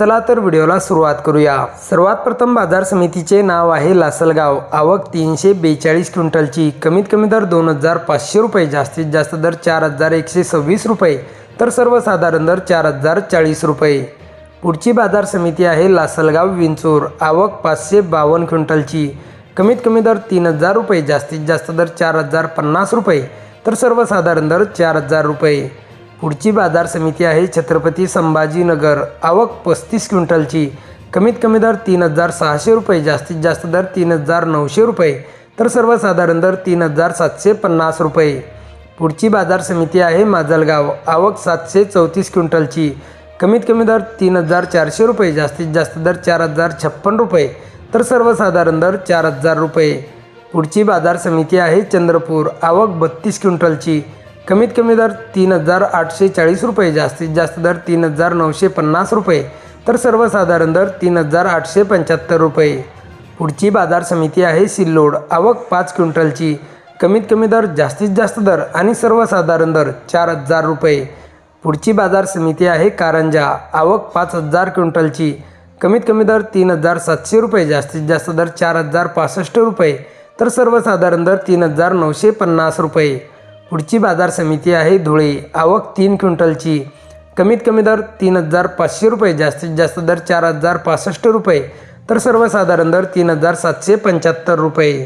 चला तर व्हिडिओला सुरुवात करूया. सर्वात प्रथम बाजार समितीचे नाव आहे लासलगाव. आवक तीनशे बेचाळीस क्विंटलची. कमीत कमी दर दोन हजार पाचशे रुपये जास्तीत जास्त दर चार हजार एकशे सव्वीस रुपये तर सर्वसाधारण दर चार हजार चाळीस रुपये. पुढची बाजार समिती आहे लासलगाव विंचूर. आवक पाचशे बावन्न क्विंटलची. कमीत कमी दर तीन हजार रुपये जास्तीत जास्त दर चार हजार पन्नास रुपये तर सर्वसाधारण दर चार हजार रुपये. पुढची बाजार समिती आहे छत्रपती संभाजीनगर. आवक पस्तीस क्विंटलची. कमीत कमी दर तीन हजार सहाशे रुपये जास्तीत जास्त दर तीन हजार नऊशे रुपये तर सर्वसाधारण दर तीन हजार सातशे पन्नास रुपये. पुढची बाजार समिती आहे माजलगाव. आवक सातशे चौतीस क्विंटलची. कमीत कमी दर तीन हजार चारशे रुपये जास्तीत जास्त दर चार हजार छप्पन रुपये तर सर्वसाधारण दर चार हजार रुपये. पुढची बाजार समिती आहे चंद्रपूर. आवक बत्तीस क्विंटलची. कमीत कमी दर तीन हजार आठशे चाळीस रुपये जास्तीत जास्त दर तीन हजार नऊशे पन्नास रुपये तर सर्वसाधारण दर तीन हजार आठशे पंच्याहत्तर रुपये. पुढची बाजार समिती आहे सिल्लोड आवक पाच क्विंटलची. कमीत कमी दर जास्तीत जास्त दर आणि सर्वसाधारण दर चार हजार रुपये. पुढची बाजार समिती आहे कारंजा आवक पाच हजार क्विंटलची. कमीत कमी दर तीन हजार सातशे रुपये जास्तीत जास्त दर चार हजार पासष्ट रुपये तर सर्वसाधारण दर तीन हजार नऊशे पन्नास रुपये. पुढची बाजार समिती आहे धुळे. आवक तीन क्विंटलची. कमीत कमी दर तीन हजार पाचशे रुपये जास्तीत जास्त दर चार हजार पासष्ट रुपये. तर सर्वसाधारण दर तीन हजार सातशे पंच्याहत्तर रुपये.